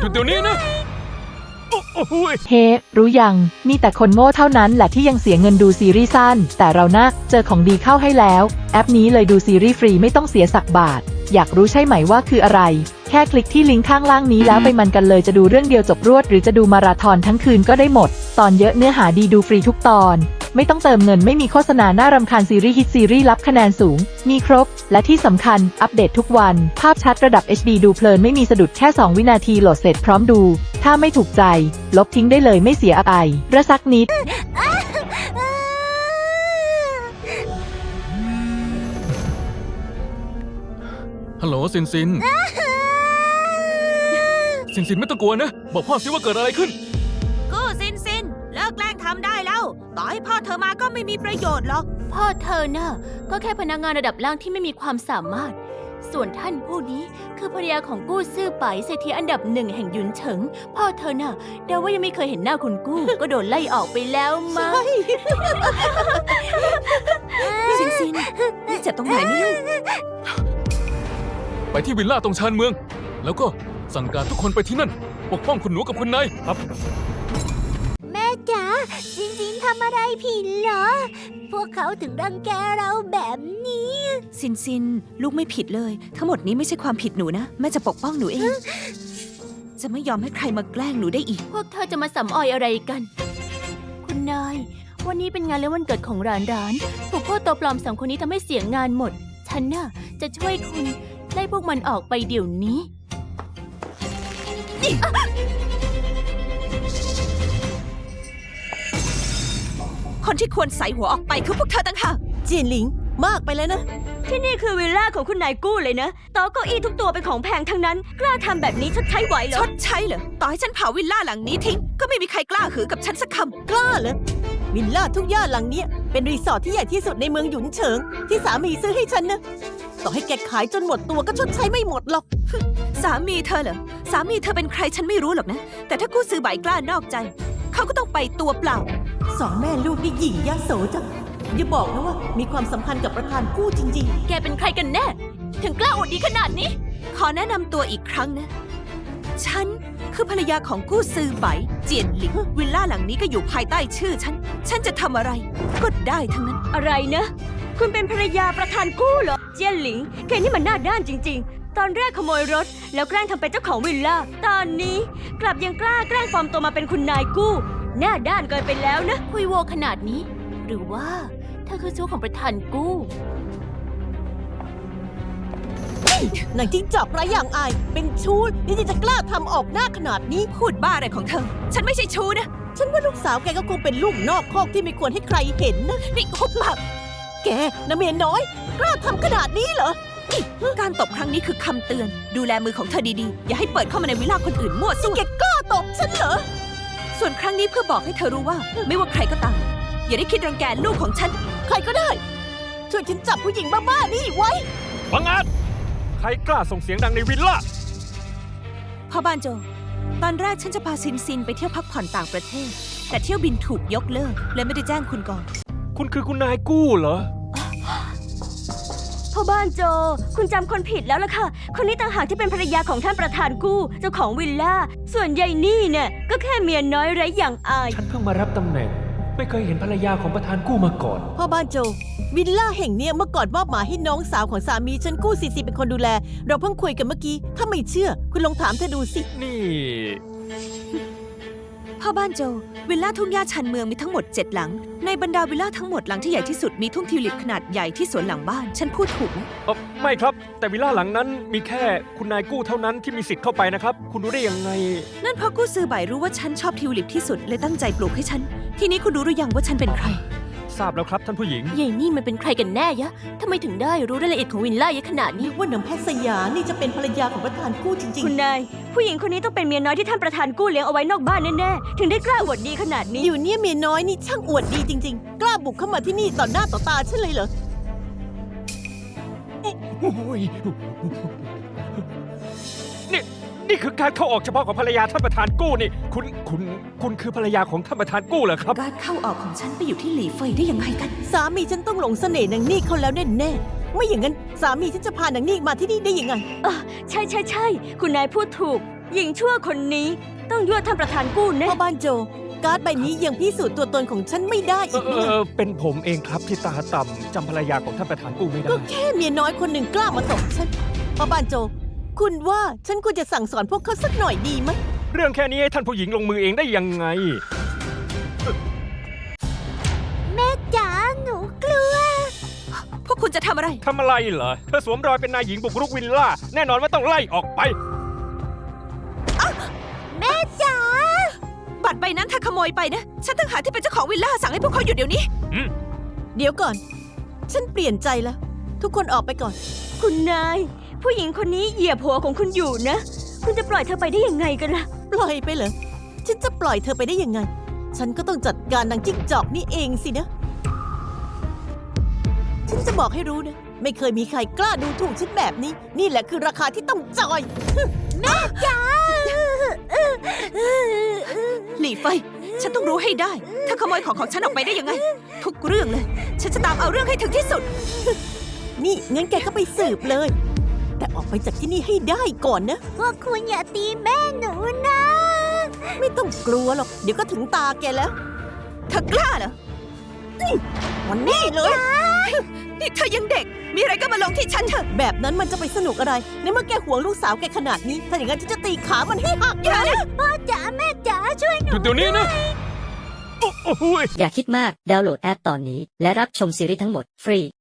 หยุดเดี๋ยวนี้นะโอ้โอ้ยเฮ้ รู้ยัง มีแต่คนโง่เท่านั้นแหละที่ยังเสียเงินดูซีรีส์สั้น แต่เรานะเจอของดีเข้าให้แล้ว แอปนี้เลยดูซีรีส์ฟรีไม่ต้องเสียสักบาท อยากรู้ใช่ไหมว่าคืออะไร แค่คลิกที่ลิงก์ข้างล่างนี้แล้วไปมันกันเลยจะดูเรื่องเดียวจบรวด หรือจะดูมาราธอนทั้งคืนก็ได้หมด ตอนเยอะเนื้อหาดีดูฟรีทุกตอน ไม่ต้องเติมเงินไม่มีโฆษณาน่ารำคาญซีรีส์ฮิตซีรีส์รับคะแนนสูง มีครบ และที่สำคัญ อัปเดตทุกวัน ภาพชัดระดับ HD ดูเพลินไม่มีสะดุดแค่ 2 วินาทีโหลดเสร็จพร้อมดู ถ้าไม่ถูกใจ ลบทิ้งได้เลยไม่เสียอะไรระซักนิดฮัลโหลซินซิน ซินซินไม่ต้องกลัวนะ บอกพ่อสิว่าเกิดอะไรขึ้น กู้ซินซิน เลิกแกล้งทำได้แล้ว ต่อให้พ่อเธอมาก็ไม่มีประโยชน์หรอก พ่อเธอน่ะก็แค่พนักงานระดับล่างที่ไม่มีความสามารถ ส่วนท่านผู้นี้คือภรรยาของกู้ซื่อไปเศรษฐีอันดับหนึ่งแห่งหยุนเฉิง พ่อเธอน่ะเดาว่ายังไม่เคยเห็นหน้าคุณกู้ ก็โดนไล่ออกไปแล้วมั้งซินซินนี่เจ็บตรงไหนไม่รู้ไปที่วิลล่าตรงชานเมือง แล้วก็สั่งการทุกคนไปที่นั่น ปกป้องคุณหนูกับคุณนายครับแม่ จ๋าจริงๆทำอะไรผิดเหรอ พวกเขาถึงรังแกเราแบบนี้ ซินซิน ลูกไม่ผิดเลย ทั้งหมดนี้ไม่ใช่ความผิดหนูนะ แม่จะปกป้องหนูเอง จะไม่ยอมให้ใครมาแกล้งหนูได้อีก พวกเธอจะมาสำออยอะไรกัน คุณนาย วันนี้เป็นงานเลี้ยงวันเกิดของร้านร้านพวกพ่อตัวปลอมสองคนนี้ทำให้เสียงานหมด ฉันน่ะจะช่วยคุณไล่พวกมันออกไปเดี๋ยวนี้ คนที่ควรใส่หัวออกไปคือพวกเธอต่างหากเจียนหลิงมากไปแล้วนะ ที่นี่คือวิลล่าของคุณนายกู้เลยนะโต๊ะเก้าอี้ทุกตัวเป็นของแพงทั้งนั้น กล้าทำแบบนี้ชดใช้ไหวเหรชอ ดใช้เหรอต่อให้ฉันเผาวิลล่าหลังนี้ทิ้ง ก็ไม่มีใครกล้าหือกับฉันสักคำกล้าเหรอวิลล่าทุ่งหญ้าหลังเนี้ยเป็นรีสอร์ทที่ใหญ่ที่สุดในเมืองหยุนเฉิง ที่สามีซื้อให้ฉันนะต่อให้แกขายจนหมดตัวก็ชดใช้ไม่หมดหรอกสามีเธอเหรอสามีเธอเป็นใครฉันไม่รู้หรอกนะ แต่ถ้ากู้ซื้อใบกล้านอกใจ เขาก็ต้องไปตัวเปล่า สองแม่ลูกนี่หยิ่งยโสจังอย่าบอกนะว่ามีความสัมพันธ์กับประธานกู้จริงแกเป็นใครกันแน่ ถึงกล้าอวดดีขนาดนี้ ขอแนะนำตัวอีกครั้งนะ ฉันคือภรรยาของกู้ซื้อใบเจียนหลิงวิลล่าหลังนี้ก็อยู่ภายใต้ชื่อฉัน ฉันจะทำอะไร ก็ได้ทั้งนั้น อะไรนะ คุณเป็นภรรยาประธานกู้เหรอ เจียนหลิงแกนี่มันหน้าด้านจริง ๆ ตอนแรกขโมยรถ แล้วแกล้งทำเป็นเจ้าของวิลล่า ตอนนี้กลับยังกล้าแกล้งปลอมตัวมาเป็นคุณนายกู้ หน้าด้านเกินไปแล้วนะ คุยโวขนาดนี้ หรือว่าเธอคือชู้ของประธานกู้ๆนางจิ้งจอกไร้อย่างอาย เป็นชู้นี่จะกล้าทำออกหน้าขนาดนี้ พูดบ้าอะไรของเธอ ฉันไม่ใช่ชู้นะ ฉันว่าลูกสาวแกก็คงเป็นลูกนอกคอกที่ไม่ควรให้ใครเห็นนะนี่หุบปากแกนะเมียน้อย กล้าทำขนาดนี้เหรอ การตบครั้งนี้คือคำเตือน ดูแลมือของเธอดีๆ อย่าให้เปิดเข้ามาในวิลล่าคนอื่นมั่วซั่ว แกกล้าตบฉันเหรอ ส่วนครั้งนี้เพื่อบอกให้เธอรู้ว่า ไม่ว่าใครก็ตาม อย่าได้คิดรังแกลูกของฉัน ใครก็ได้ ช่วยฉันจับผู้หญิงบ้าๆนี่ไว้ บังอาจ ใครกล้าส่งเสียงดังในวิลล่า พ่อบ้านโจ ตอนแรกฉันจะพาซินซินไปเที่ยวพักผ่อนต่างประเทศ แต่เที่ยวบินถูกยกเลิกเลยไม่ได้แจ้งคุณก่อน คุณคือคุณนายกู้เหรอพ่ อบ้านโจ คุณจำคนผิดแล้วล่ะค่ะ คนนี้ต่างหากที่เป็นภรรยาของท่านประธานกู้ เจ้าของวิลล่า ส่วนยายนี่เนี่ยก็แค่เมียน้อยไร้อย่างอาย ฉันเพิ่งมารับตำแหน่ง ไม่เคยเห็นภรรยาของประธานกู้มาก่อน พ่อบ้านโจ วิลล่าแห่งเนี้ยเมื่อก่อนมอบหมายให้น้องสาวของสามีฉันกู้ซีซีเป็นคนดูแล เราเพิ่งคุยกันเมื่อกี้ ถ้าไม่เชื่อ คุณลองถามเธอดูสิ นี่ พ่อบ้านโจ วิลล่าทุ่งหญ้าชันเมืองมีทั้งหมด 7 หลัง ในบรรดาวิลล่าทั้งหมดหลังที่ใหญ่ที่สุดมีทุ่งทิวลิปขนาดใหญ่ที่สวนหลังบ้าน ฉันพูดถูกไหมเออไม่ครับ แต่วิลล่าหลังนั้นมีแค่คุณนายกู้เท่านั้นที่มีสิทธิ์เข้าไปนะครับ คุณรู้ได้ยังไง นั่นเพราะกู้ซื้อใบรู้ว่าฉันชอบทิวลิปที่สุดเลยตั้งใจปลูกให้ฉัน ทีนี้คุณรู้หรือยังว่าฉันเป็นใคร ทราบแล้วครับท่านผู้หญิง ยายนี่มันเป็นใครกันแน่ยะทำไมถึงได้รู้รายละเอียดของวินล่าเยอะขนาดนี้นึกว่าน้ำแพทย์สยามนี่จะเป็นภรรยาของประธานกู้จริงคุณนาย ผู้หญิงคนนี้ต้องเป็นเมียน้อยที่ท่านประธานกู้เลี้ยงเอาไว้นอกบ้านแน่ๆ ถึงได้กล้าอวดดีขนาดๆ นี้ อยู่เนี่ยเมียน้อยนี่ช่างอวดดีจริง ๆ กล้าบุกเข้ามาที่นี่ต่อหน้าต่อตาฉันเลยเหรอนี่ นี่คือการเข้าออกเฉพาะของภรรยาท่านประธานกู้นี่ คุณคุณคุณคือภรรยาของท่านประธานกู้เหรอครับ การเข้าออกของฉันไปอยู่ที่หลีเฟยได้ยังไงกัน สามีฉันต้องหลงเสน่ห์นางนี่เขาแล้วแน่ๆไม่อย่างนั้นสามีฉันจะพานางนี่มาที่นี่ได้ยังไงใช่ใช่ใช่คุณนายพูดถูก หญิงชั่วคนนี้ต้องยั่วท่านประธานกู้แน่พ่อบ้านโจ การ์ดใบนี้ยังพิสูจน์ตัวตนของฉันไม่ได้เออีอกเอเมื่ออเป็นผมเองครับที่ตาต่ำจำภรรยาของท่านประธานกู้ไม่ได้ ก็แค่เมียน้อยคนหนึ่งกล้ามาตบฉันพ่อบ้านโจ คุณว่าฉันควรจะสั่งสอนพวกเขาสักหน่อยดีไหม เรื่องแค่นี้ให้ท่านผู้หญิงลงมือเองได้ยังไง แม่จ๋าหนูกลัว พวกคุณจะทำอะไร ทำอะไรเหรอ เธอสวมรอยเป็นนายหญิงบุกรุกวิลล่า แน่นอนว่าต้องไล่ออกไป แม่จ๋าบัตรใบนั้นถ้าขโมยไปนะ ฉันต้องหาที่เป็นเจ้าของวิลล่าสั่งให้พวกเขาหยุดเดี๋ยวนี้ เดี๋ยวก่อน ฉันเปลี่ยนใจแล้ว ทุกคนออกไปก่อน คุณนาย ผู้หญิงคนนี้เหยียบหัวของคุณอยู่นะ คุณจะปล่อยเธอไปได้ยังไงกันล่ะ ปล่อยไปเหรอ ฉันจะปล่อยเธอไปได้ยังไง ฉันก็ต้องจัดการนางจิ้งจอกนี่เองสินะ ฉันจะบอกให้รู้นะ ไม่เคยมีใครกล้าดูถูกฉันแบบนี้ นี่แหละคือราคาที่ต้องจ่ายแม่จ๋าหลีไฟ ฉันต้องรู้ให้ได้ถ้าขโมยของของฉันออกไปได้ยังไง ทุกเรื่องเลย ฉันจะตามเอาเรื่องให้ถึงที่สุด นี่งั้นแกก็ไปสืบเลยแต่ ออกไปจากที่นี่ให้ได้ก่อนนะ พวกคุณอย่าตีแม่หนูนะ ไม่ต้องกลัวหรอก เดี๋ยวก็ถึงตาแกแล้วเธอกล้าเหรอวันนี้เลย นี่เธอยังเด็ก มีอะไรก็มาลงที่ฉันเถอะ แบบนั้นมันจะไปสนุกอะไร ในเมื่อแกห่วงลูกสาวแกขนาดนี้ ถ้าอย่างนั้นฉันจะตีขามันให้หักอย่านะพ่อจ๋าแม่จ๋าช่วยหหนูยุดเดี๋ยวนี้นะโอ้โหยอย่าคิดมาก ดาวน์โหลดแอปตอนนี้ และรับชมซีรีส์ทั้งหมดฟรี